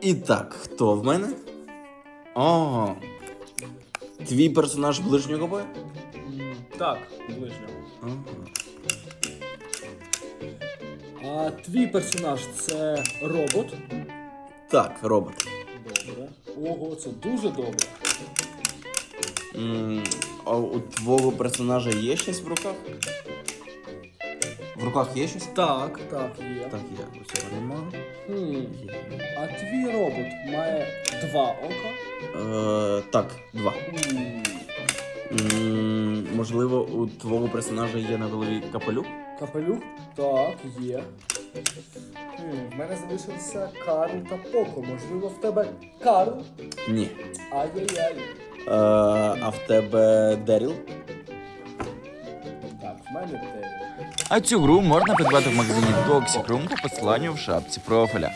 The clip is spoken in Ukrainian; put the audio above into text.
І так, хто в мене? О, твій персонаж ближнього бою? Так, ближнього. Ага. А твій персонаж це робот. Так, робот. Добре. Ого, це дуже добре. М, А у твого персонажа є щось в руках? В руках є щось? Так, так, є. Так, є. Ось нема. Хм. А твій робот має два ока. Е, так, два. М, М, можливо, у твого персонажа є на голові капелюх? Капелюх? Так, є. Хм, в мене залишилися Карл та Поко. Можливо, в тебе Карл? Ні. Ай-яй-яй. Е, а в тебе Деріл? А цю гру можна придбати в магазині Toxic Room по посиланню в шапці профіля.